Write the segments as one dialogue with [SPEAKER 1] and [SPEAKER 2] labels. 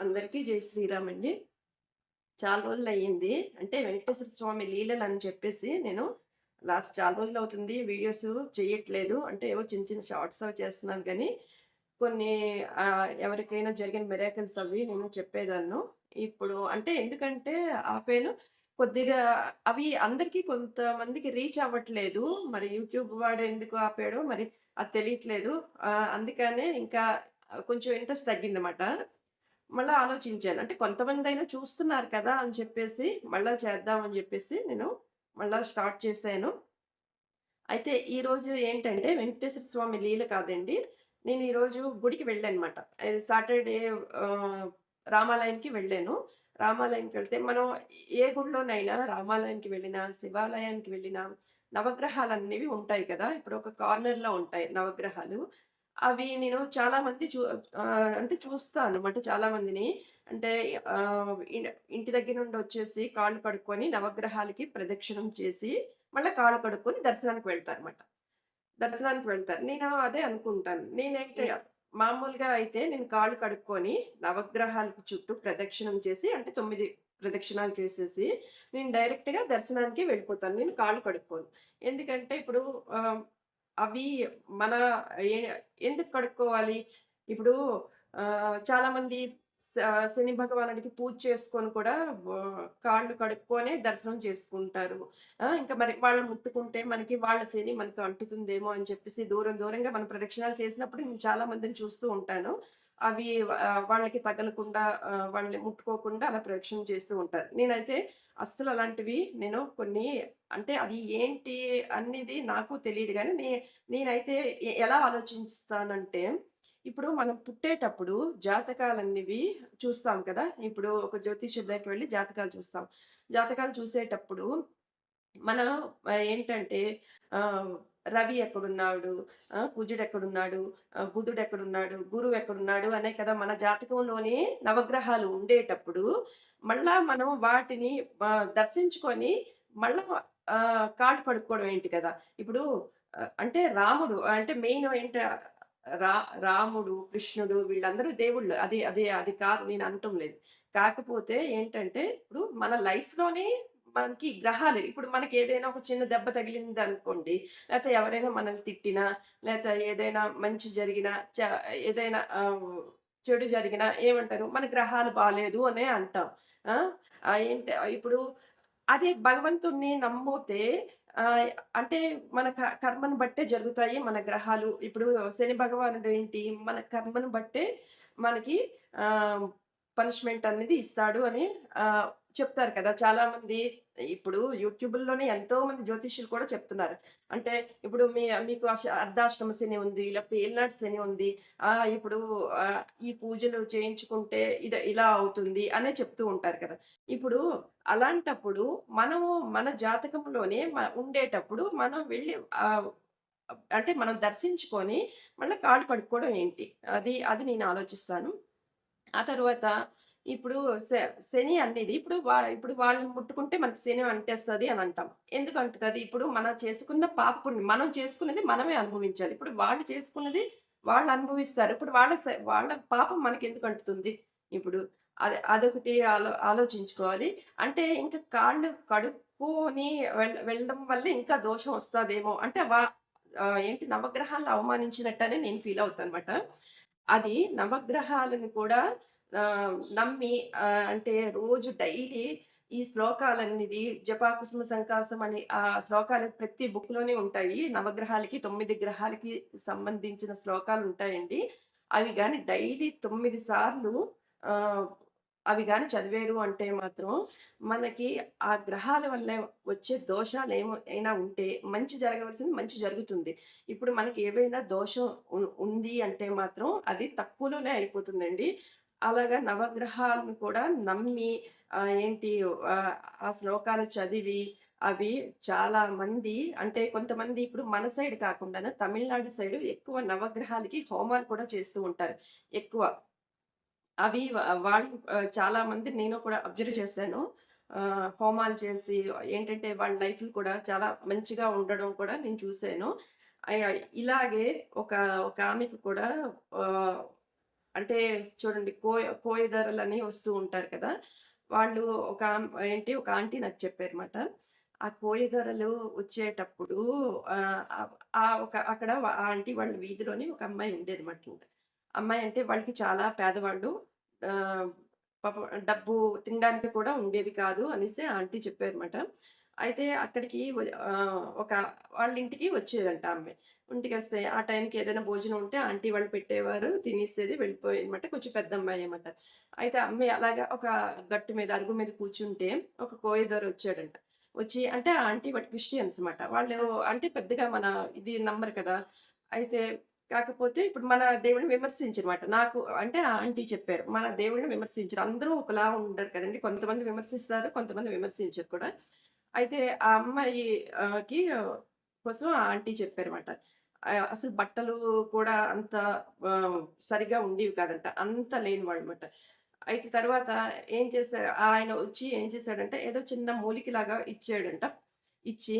[SPEAKER 1] అందరికీ జై శ్రీరామ్ అండి. చాలా రోజులయ్యింది. అంటే వెంకటేశ్వర స్వామి లీలలు అని చెప్పేసి నేను లాస్ట్ చాలా రోజులు అవుతుంది వీడియోస్ చేయట్లేదు. అంటే ఏవో చిన్న చిన్న షార్ట్స్ అవి చేస్తున్నాను కానీ కొన్ని ఎవరికైనా జరిగిన మెరాకల్స్ అవి నేను చెప్పేదాన్ను. ఇప్పుడు అంటే ఎందుకంటే ఆపాను. కొద్దిగా అవి అందరికీ కొంతమందికి రీచ్ అవ్వట్లేదు. మరి యూట్యూబ్ వాడు ఎందుకు ఆపాడో మరి అది తెలియట్లేదు. అందుకనే ఇంకా కొంచెం ఇంట్రెస్ట్ తగ్గిందన్నమాట. మళ్ళీ ఆలోచించాను. అంటే కొంతమందైనా చూస్తున్నారు కదా! అని చెప్పేసి మళ్ళీ చేద్దాం అని నేను మళ్ళీ స్టార్ట్ చేశాను. అయితే ఈరోజు ఏంటంటే వెంకటేశ్వర స్వామి లీల కాదండి. నేను ఈరోజు గుడికి వెళ్ళానమాట. సాటర్‌డే రామాలయంకి వెళ్ళాను. రామాలయంకి వెళ్తే మనం ఏ గుడిలోనైనా రామాలయానికి వెళ్ళినా, శివాలయానికి వెళ్ళినా నవగ్రహాలనేవి ఉంటాయి కదా! ఇప్పుడు ఒక కార్నర్‌లో ఉంటాయి నవగ్రహాలు. అవి నేను చాలా మంది చూ అంటే చూస్తానన్నమాట చాలా మందిని. అంటే ఇంటి దగ్గర నుండి వచ్చేసి కాళ్ళు కడుక్కొని నవగ్రహాలకి ప్రదక్షిణం చేసి, మళ్ళా కాళ్ళు కడుక్కొని దర్శనానికి వెళ్తారన్నమాట. దర్శనానికి వెళ్తారు. నేను అదే అనుకుంటాను. నేనేంటి మామూలుగా అయితే నేను కాళ్ళు కడుక్కొని నవగ్రహాలకి చుట్టూ ప్రదక్షిణం చేసి అంటే 9 ప్రదక్షిణాలు చేసేసి నేను డైరెక్ట్‌గా దర్శనానికి వెళ్ళిపోతాను. నేను కాళ్ళు కడుక్కోను. ఎందుకంటే ఇప్పుడు అవి మన ఎందుకు కడుక్కోవాలి? ఇప్పుడు చాలా మంది శని భగవానుడికి పూజ చేసుకొని కూడా కాళ్ళు కడుక్కొనే దర్శనం చేసుకుంటారు. ఆ! ఇంకా మరి వాళ్ళని ముట్టుకుంటే మనకి వాళ్ళ శని మనకు అంటుతుందేమో అని చెప్పేసి దూరం దూరంగా మనం ప్రదక్షిణాలు చేసినప్పుడు నేను చాలా మందిని చూస్తూ ఉంటాను. అవి వాళ్ళకి తగలకుండా వాళ్ళని ముట్టుకోకుండా అలా ప్రదక్షిణ చేస్తూ ఉంటారు. నేనైతే అస్సలు అలాంటివి నేను కొన్ని అంటే అది ఏంటి అనేది నాకు తెలియదు కానీ నే నేనైతే ఎలా ఆలోచిస్తానంటే, ఇప్పుడు మనం పుట్టేటప్పుడు జాతకాలనేవి చూస్తాం కదా! ఇప్పుడు ఒక జ్యోతిష్యుడి దగ్గరికి వెళ్ళి జాతకాలు చూస్తాం. జాతకాలు చూసేటప్పుడు మనం ఏంటంటే రవి ఎక్కడున్నాడు? కుజుడు ఎక్కడున్నాడు బుధుడు ఎక్కడున్నాడు గురువు ఎక్కడున్నాడు అనే కదా మన జాతకంలోని నవగ్రహాలు ఉండేటప్పుడు, మళ్ళా మనం వాటిని దర్శించుకొని మళ్ళా కాళ్ళు పడుకోవడం ఏంటి కదా! ఇప్పుడు అంటే రాముడు అంటే మెయిన్ ఏంటి రా రాముడు, కృష్ణుడు వీళ్ళందరూ దేవుళ్ళు. అది అది అది కాదు నేను అనటం లేదు. కాకపోతే ఏంటంటే, ఇప్పుడు మన లైఫ్‌లోనే మనకి గ్రహాలు ఇప్పుడు మనకి ఏదైనా ఒక చిన్న దెబ్బ తగిలిందనుకోండి, లేకపోతే ఎవరైనా మనల్ని తిట్టినా, లేకపోతే ఏదైనా మంచి జరిగినా, చ ఏదైనా చెడు జరిగినా ఏమంటారు? మన గ్రహాలు బాగాలేదు అనే అంటాం. ఆ! ఏంటి ఇప్పుడు అదే భగవంతుడిని నమ్మితే అంటే మన క కర్మను బట్టే జరుగుతాయి మన గ్రహాలు. ఇప్పుడు శని భగవానుడు ఏంటి? మన కర్మను బట్టే మనకి పనిష్మెంట్ అనేది ఇస్తాడు అని చెప్తారు కదా! చాలామంది ఇప్పుడు యూట్యూబ్లోనే ఎంతో మంది జ్యోతిష్యులు కూడా చెప్తున్నారు. అంటే ఇప్పుడు మీ మీకు అష అర్ధాష్టమ శని ఉంది, లేకపోతే ఏలినాటి శని ఉంది. ఇప్పుడు ఈ పూజలు చేయించుకుంటే ఇద ఇలా అవుతుంది అనే చెప్తూ ఉంటారు కదా! ఇప్పుడు అలాంటప్పుడు మనము మన జాతకంలోనే ఉండేటప్పుడు మనం వెళ్ళి అంటే మనం దర్శించుకొని మళ్ళీ కాళ్ళు కడుక్కోవడం ఏంటి? అది అది నేను ఆలోచిస్తాను. ఆ తర్వాత ఇప్పుడు శ శని అనేది ఇప్పుడు ఇప్పుడు వాళ్ళని ముట్టుకుంటే మనకి శని అంటేస్తుంది అని అంటాం. ఎందుకు అంటుంది ఇప్పుడు మనం చేసుకున్న పాప పుణ్యం మనం చేసుకున్నది మనమే అనుభవించాలి. ఇప్పుడు వాళ్ళు చేసుకున్నది వాళ్ళు అనుభవిస్తారు. ఇప్పుడు వాళ్ళ స వాళ్ళ పాపం మనకెందుకు అంటుతుంది? ఇప్పుడు అది అదొకటి ఆలో ఆలోచించుకోవాలి. అంటే ఇంకా కాళ్ళు కడుక్కొని వెళ్ వెళ్ళడం వల్ల ఇంకా దోషం వస్తుందేమో అంటే వా ఏంటి నవగ్రహాలను అవమానించినట్టనే నేను ఫీల్ అవుతానన్నమాట. అది నవగ్రహాలను కూడా నమ్మి అంటే రోజు డైలీ ఈ శ్లోకాలన్నది జపాకుసుమ సంకాసం అని ఆ శ్లోకాలు ప్రతి బుక్‌లోనే ఉంటాయి. నవగ్రహాలకి తొమ్మిది గ్రహాలకి సంబంధించిన శ్లోకాలు ఉంటాయండి అవి కానీ డైలీ తొమ్మిది సార్లు అవి కానీ చదివారు అంటే మాత్రం మనకి ఆ గ్రహాల వల్ల వచ్చే దోషాలేమో అయినా ఉంటే మంచి జరగవలసింది మంచి జరుగుతుంది. ఇప్పుడు మనకి ఏవైనా దోషం ఉంది అంటే మాత్రం అది తక్కువలోనే అయిపోతుందండి. అలాగా నవగ్రహాలను కూడా నమ్మి ఏంటి ఆ శ్లోకాలు చదివి అవి చాలా మంది అంటే కొంతమంది ఇప్పుడు మన సైడ్ కాకుండా తమిళనాడు సైడ్ ఎక్కువ నవగ్రహాలకి హోమాలు కూడా చేస్తూ ఉంటారు ఎక్కువ. అవి వాళ్ళు చాలా మంది నేను కూడా అబ్జర్వ్ చేశాను. హోమాలు చేసి ఏంటంటే వాళ్ళ లైఫ్‌లు కూడా చాలా మంచిగా ఉండడం కూడా నేను చూసాను. ఇలాగే ఒక ఒక ఆమెకి కూడా అంటే చూడండి కోయ కోయదొరలని వస్తూ ఉంటారు కదా! వాళ్ళు ఒక ఏంటి ఒక ఆంటీ నాకు చెప్పారన్నమాట. ఆ కోయదొరలు వచ్చేటప్పుడు ఆ ఒక అక్కడ ఆ ఆంటీ వాళ్ళ వీధిలోని ఒక అమ్మాయి ఉండేదన్నమాట. అమ్మాయి అంటే వాళ్ళకి చాలా పేదవాళ్ళు. పాప డబ్బు తినడానికి కూడా ఉండేది కాదు అనేసి ఆంటీ చెప్పారన్నమాట. అయితే అక్కడికి ఒక వాళ్ళ ఇంటికి వచ్చేదంట అమ్మాయి ఇంటికి వస్తే ఆ టైంకి ఏదైనా భోజనం ఉంటే ఆంటీ వాళ్ళు పెట్టేవారు. తినేసేది వెళ్ళిపోయేదన్నమాట. కొంచెం పెద్ద అమ్మాయి అనమాట అయితే అమ్మాయి అలాగా ఒక గట్టు మీద అరుగు మీద కూర్చుంటే ఒక కోయదొర వచ్చాడంట. వచ్చి అంటే ఆ ఆంటీ వాటి క్రిస్టియన్స్ అనమాట వాళ్ళు అంటే పెద్దగా మన ఇది నమ్మరు కదా! అయితే కాకపోతే ఇప్పుడు మన దేవుడిని విమర్శించారనమాట నాకు అంటే ఆ ఆంటీ చెప్పారు. మన దేవుడిని విమర్శించరు. అందరూ ఒకలా ఉండరు కదండీ! కొంతమంది విమర్శిస్తారు. కొంతమంది విమర్శించరు కూడా. అయితే ఆ అమ్మాయికి కోసం ఆ ఆంటీ చెప్పారన్నమాట. అసలు బట్టలు కూడా అంత సరిగా ఉండేవి కాదంట. అంత లేని అనమాట అయితే తర్వాత ఏం చేశారు ఆయన వచ్చి ఏం చేశాడంటే ఏదో చిన్న మూలికలాగా ఇచ్చాడంట. ఇచ్చి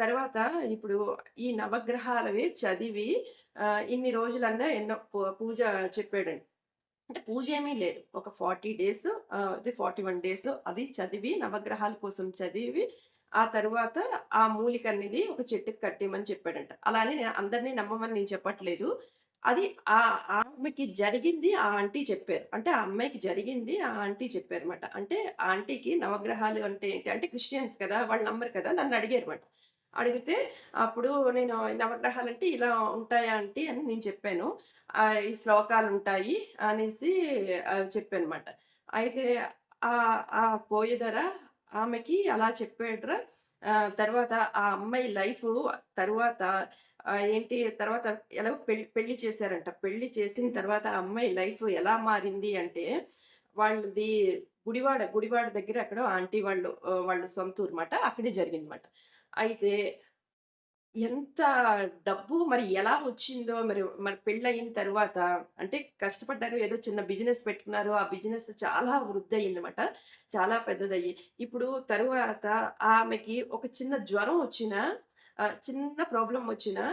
[SPEAKER 1] తర్వాత ఇప్పుడు ఈ నవగ్రహాలవి చదివి ఇన్ని రోజులన్నా ఎన్నో పూ పూజ చెప్పాడండి. అంటే పూజ ఏమీ లేదు. ఒక 40 డేస్ అది ఫార్టీ వన్ డేస్ అది చదివి నవగ్రహాల కోసం చదివి, ఆ తర్వాత ఆ మూలిక అనేది ఒక చెట్టుకి కట్టేయమని చెప్పాడంట. అలానే నేను అందరిని నమ్మమని నేను చెప్పట్లేదు. అది ఆ ఆమెకి జరిగింది ఆ ఆంటీ చెప్పారు. అంటే ఆ అమ్మాయికి జరిగింది ఆ ఆంటీ చెప్పారన్నమాట. అంటే ఆ ఆంటీకి నవగ్రహాలు అంటే ఏంటి అంటే క్రిస్టియన్స్ కదా! వాళ్ళు నమ్మరు కదా! నన్ను అడిగారు అనమాట అడిగితే అప్పుడు నేను నవగ్రహాలు అంటే ఇలా ఉంటాయా ఆంటీ అని నేను చెప్పాను. ఈ శ్లోకాలు ఉంటాయి అనేసి చెప్పాను చెప్పానమాట. అయితే ఆ ఆ కోయదొర ఆమెకి అలా చెప్పాడురా! ఆహ్, తర్వాత ఆ అమ్మాయి లైఫు తరువాత ఏంటి తర్వాత ఎలాగో పెళ్ళి పెళ్ళి చేశారంట. పెళ్ళి చేసిన తర్వాత ఆ అమ్మాయి లైఫ్ ఎలా మారింది అంటే, వాళ్ళది గుడివాడ, గుడివాడ దగ్గర ఎక్కడో ఆంటీ వాళ్ళు వాళ్ళ సొంతూరు మాట. అక్కడే జరిగిందన్నమాట. అయితే ఎంత డబ్బు మరి ఎలా వచ్చిందో మరి, మరి పెళ్ళయిన తర్వాత అంటే కష్టపడ్డారు. ఏదో చిన్న బిజినెస్ పెట్టుకున్నారు. ఆ బిజినెస్ చాలా వృద్ధయిందన్నమాట. చాలా పెద్దదయ్యి. ఇప్పుడు తరువాత ఆమెకి ఒక చిన్న జ్వరం వచ్చిన చిన్న ప్రాబ్లం వచ్చినా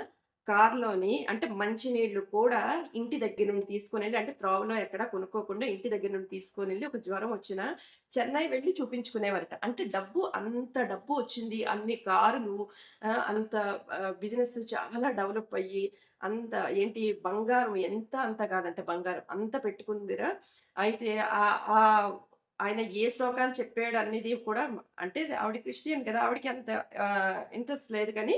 [SPEAKER 1] కార్‌లోని అంటే మంచినీళ్ళు కూడా ఇంటి దగ్గర నుండి తీసుకొనెళ్ళి అంటే త్రోవలో ఎక్కడ కొనుక్కోకుండా ఇంటి దగ్గర నుండి తీసుకొని వెళ్ళి ఒక జ్వరం వచ్చిన చెన్నై వెళ్ళి చూపించుకునేవారట. అంటే డబ్బు అంత డబ్బు వచ్చింది. అన్ని కారులు అంత బిజినెస్ చాలా డెవలప్ అయ్యి అంత ఏంటి బంగారం ఎంత అంత కాదంటే బంగారం. అంత పెట్టుకుందిరా. అయితే ఆ ఆయన ఏ శ్లోకాలు చెప్పాడనేది కూడా అంటే ఆవిడ క్రిస్టియన్ కదా! ఆవిడకి అంత ఇంట్రెస్ట్ లేదు కానీ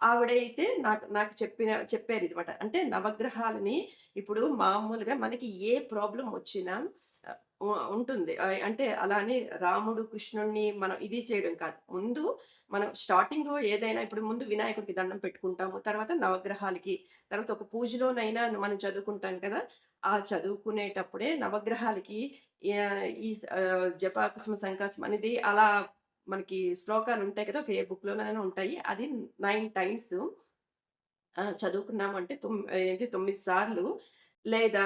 [SPEAKER 1] ఆవిడైతే నాకు నాకు చెప్పిన చెప్పారు చెప్పారిదమాట. అంటే నవగ్రహాలని ఇప్పుడు మామూలుగా మనకి ఏ ప్రాబ్లం వచ్చినా ఉంటుంది. అంటే అలానే రాముడు, కృష్ణుడిని మనం ఇది చేయడం కాదు. ముందు మనం స్టార్టింగ్ ఏదైనా ఇప్పుడు ముందు వినాయకుడికి దండం పెట్టుకుంటాము. తర్వాత నవగ్రహాలకి, తర్వాత ఒక పూజలోనైనా మనం చదువుకుంటాం కదా! ఆ చదువుకునేటప్పుడే నవగ్రహాలకి ఈ స్ జప, కుసుమ సంకాసం అనేది అలా మనకి శ్లోకాలుంటాయి కదా! ఒక ఏ బుక్‌లోనైనా ఉంటాయి. అది నైన్ టైమ్స్ చదువుకున్నామంటే తొమ్మి ఏంటి తొమ్మిది సార్లు లేదా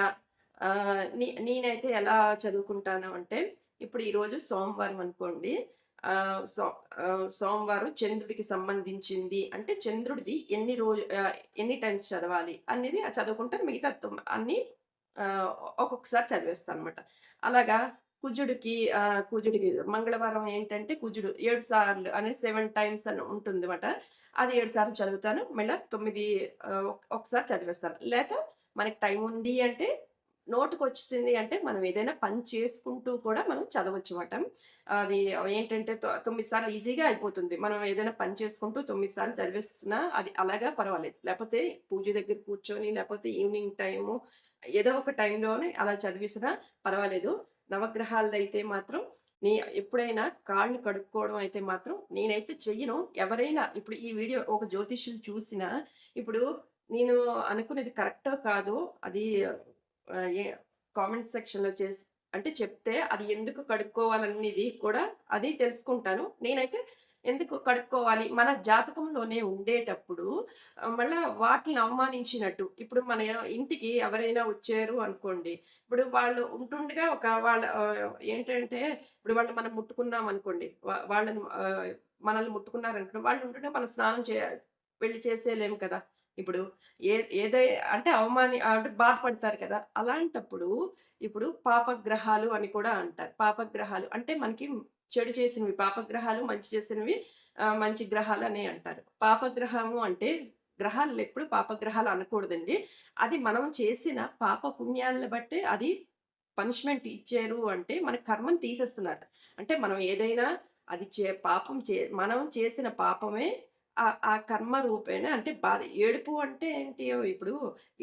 [SPEAKER 1] ఆహ్, నేనైతే ఎలా చదువుకుంటాను అంటే, ఇప్పుడు ఈరోజు సోమవారం అనుకోండి. సో సోమవారం చంద్రుడికి సంబంధించింది అంటే చంద్రుడిది ఎన్ని రోజు ఎన్ని టైమ్స్ చదవాలి అనేది చదువుకుంటాను. మిగతా అన్ని ఒక్కొక్కసారి చదివేస్తాను అనమాట అలాగా కుజుడికి కుజుడికి మంగళవారం ఏంటంటే కుజుడు ఏడు సార్లు అనేది సెవెన్ టైమ్స్ అని ఉంటుంది అనమాట అది ఏడు సార్లు చదువుతాను. మళ్ళీ తొమ్మిది ఒకసారి చదివేస్తాను. లేక మనకి టైం ఉంది అంటే నోటికొచ్చేసింది అంటే మనం ఏదైనా పని చేసుకుంటూ కూడా మనం చదవచ్చు చదవచ్చుమాట. అది ఏంటంటే తొమ్మిది సార్లు ఈజీగా అయిపోతుంది. మనం ఏదైనా పని చేసుకుంటూ తొమ్మిది సార్లు చదివేస్తున్నా అది అలాగా పర్వాలేదు. లేకపోతే పూజ దగ్గర కూర్చొని లేకపోతే ఈవినింగ్ టైము ఏదో ఒక టైంలోనే అలా చదివేసినా పర్వాలేదు. నవగ్రహాలదైతే మాత్రం నీ ఎప్పుడైనా కాళ్ళు కడుక్కోవడం అయితే మాత్రం నేనైతే చెయ్యను. ఎవరైనా ఇప్పుడు ఈ వీడియో ఒక జ్యోతిష్యులు చూసినా ఇప్పుడు నేను అనుకునేది కరెక్టో కాదు అది కామెంట్ సెక్షన్‌లో చేసి అంటే చెప్తే అది ఎందుకు కడుక్కోవాలనేది కూడా అది తెలుసుకుంటాను. నేనైతే ఎందుకు కడుక్కోవాలి మన జాతకంలోనే ఉండేటప్పుడు మళ్ళీ మళ్ళా వాటిని అవమానించినట్టు ఇప్పుడు మన ఇంటికి ఎవరైనా వచ్చారు అనుకోండి. ఇప్పుడు వాళ్ళు ఉంటుండగా ఒక వాళ్ళ ఏంటంటే ఇప్పుడు వాళ్ళని మనం ముట్టుకున్నాం అనుకోండి వాళ్ళని మనల్ని ముట్టుకున్నారనుకోండి. వాళ్ళు ఉంటుండగా మనం స్నానం చే వెళ్ళి చేసేయలేము కదా! ఇప్పుడు ఏ ఏదై అంటే అవమాని అంటే బాధపడతారు కదా! అలాంటప్పుడు ఇప్పుడు పాపగ్రహాలు అని కూడా అంటారు. పాపగ్రహాలు అంటే మనకి చెడు చేసినవి పాపగ్రహాలు, మంచి చేసినవి మంచి గ్రహాలు అనే అంటారు. పాపగ్రహము అంటే గ్రహాలు ఎప్పుడు పాపగ్రహాలు అనకూడదండి. అది మనం చేసిన పాప పుణ్యాలను బట్టే అది పనిష్మెంట్ ఇచ్చారు అంటే మన కర్మం తీసేస్తున్నారు. అంటే మనం ఏదైనా అది చే పాపం చే మనం చేసిన పాపమే ఆ కర్మ రూపేణ అంటే బాధ ఏడుపు అంటే ఏంటి ఇప్పుడు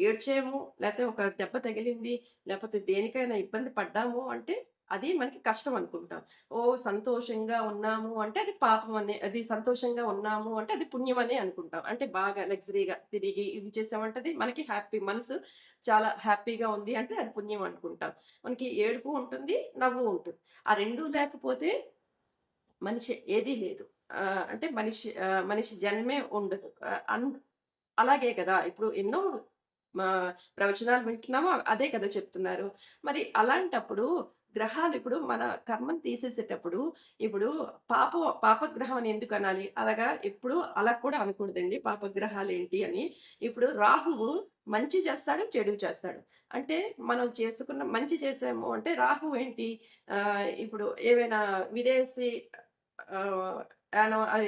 [SPEAKER 1] ఏడ్చేము లేకపోతే ఒక దెబ్బ తగిలింది, లేకపోతే దేనికైనా ఇబ్బంది పడ్డాము అంటే అది మనకి కష్టం అనుకుంటాం. ఓ సంతోషంగా ఉన్నాము అంటే అది పాపం అనే అది సంతోషంగా ఉన్నాము అంటే అది పుణ్యం అనే అనుకుంటాం. అంటే బాగా లగ్జరీగా తిరిగి ఇది చేసామంటే అది మనకి హ్యాపీ మనసు చాలా హ్యాపీగా ఉంది అంటే అది పుణ్యం అనుకుంటాం. మనకి ఏడుపు ఉంటుంది, నవ్వు ఉంటుంది. ఆ రెండూ లేకపోతే మనిషి ఏదీ లేదు. అంటే మనిషి మనిషి జన్మే ఉండదు. అన్ అలాగే కదా! ఇప్పుడు ఎన్నో మా ప్రవచనాలు వింటున్నామో అదే కదా చెప్తున్నారు. మరి అలాంటప్పుడు గ్రహాలు ఇప్పుడు మన కర్మను తీసేసేటప్పుడు ఇప్పుడు పాప పాపగ్రహం అని ఎందుకు అనాలి? అలాగా ఎప్పుడు అలా కూడా అనకూడదండి. పాపగ్రహాలేంటి అని. ఇప్పుడు రాహువు మంచి చేస్తాడు, చెడు చేస్తాడు. అంటే మనం చేసుకున్న మంచి చేసాము అంటే రాహువు ఏంటి? ఇప్పుడు ఏవైనా విదేశీ అది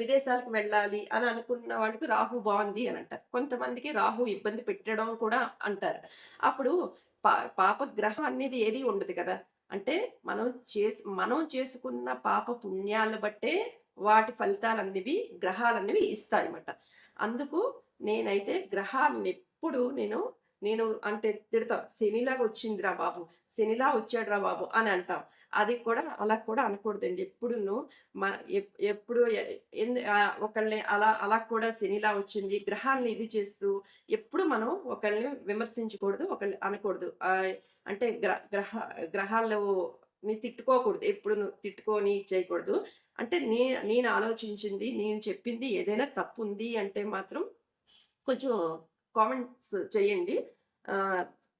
[SPEAKER 1] విదేశాలకు వెళ్ళాలి అని అనుకున్న వాడికి రాహు బాగుంది అని అంటారు కొంతమందికి రాహు ఇబ్బంది పెట్టడం కూడా అంటారు. అప్పుడు పా పాపగ్రహం అనేది ఏది ఉండదు కదా! అంటే మనం చేసి మనం చేసుకున్న పాప పుణ్యాలను బట్టే వాటి ఫలితాలు అనేవి గ్రహాలు అనేవి ఇస్తాయన్నమాట. అందుకు నేనైతే గ్రహాలను ఎప్పుడు నేను, నేను అంటే తిడతా. శనిలాగా వచ్చిందిరా బాబు! శనిలా వచ్చాడురా బాబు! అని అంటాం. అది కూడా అలా కూడా అనకూడదండి. ఎప్పుడును మ ఎప్పుడు ఎందు ఒకళ్ళని అలా అలా కూడా శనిలా వచ్చింది. గ్రహాల్ని ఇది చేస్తూ ఎప్పుడు మనం ఒకళ్ళని విమర్శించకూడదు. ఒకళ్ళని అనకూడదు. అంటే గ్ర గ్రహ గ్రహాలుని తిట్టుకోకూడదు. ఎప్పుడును తిట్టుకొని ఇది చేయకూడదు. అంటే నే నేను ఆలోచించింది, నేను చెప్పింది ఏదైనా తప్పు ఉంది అంటే మాత్రం కొంచెం కామెంట్స్ చేయండి.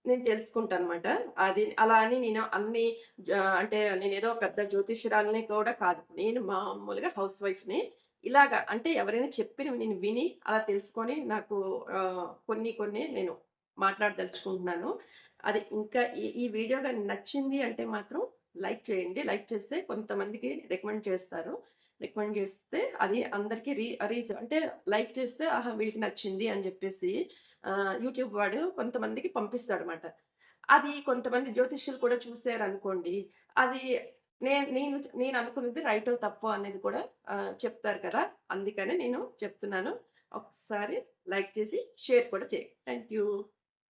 [SPEAKER 1] నేను నేను తెలుసుకుంటానన్నమాట. అది అలా అని నేను అన్ని జ అంటే ఏదో పెద్ద జ్యోతిష్యురాలని కూడా కాదు. నేను మామూలుగా హౌస్ వైఫ్‌ని. ఇలాగా అంటే ఎవరైనా చెప్పినవి నేను విని అలా తెలుసుకొని నాకు కొన్ని కొన్ని నేను మాట్లాడదలుచుకుంటున్నాను. అది ఇంకా ఈ ఈ వీడియో కానీ నచ్చింది అంటే మాత్రం లైక్ చేయండి. లైక్ చేస్తే కొంతమందికి రికమెండ్ చేస్తారు. రికమెండ్ చేస్తే అది అందరికి రీ రీచ్ అంటే లైక్ చేస్తే ఆహా! వీళ్ళకి నచ్చింది అని చెప్పేసి యూట్యూబ్ వాడు కొంతమందికి పంపిస్తాడన్నమాట. అది కొంతమంది జ్యోతిష్యులు కూడా చూసారనుకోండి, అది నేను నేను నేను అనుకున్నది రైటో, తప్పు అనేది కూడా చెప్తారు కదా! అందుకనే నేను చెప్తున్నాను. ఒకసారి లైక్ చేసి షేర్ కూడా చేయండి. Thank you.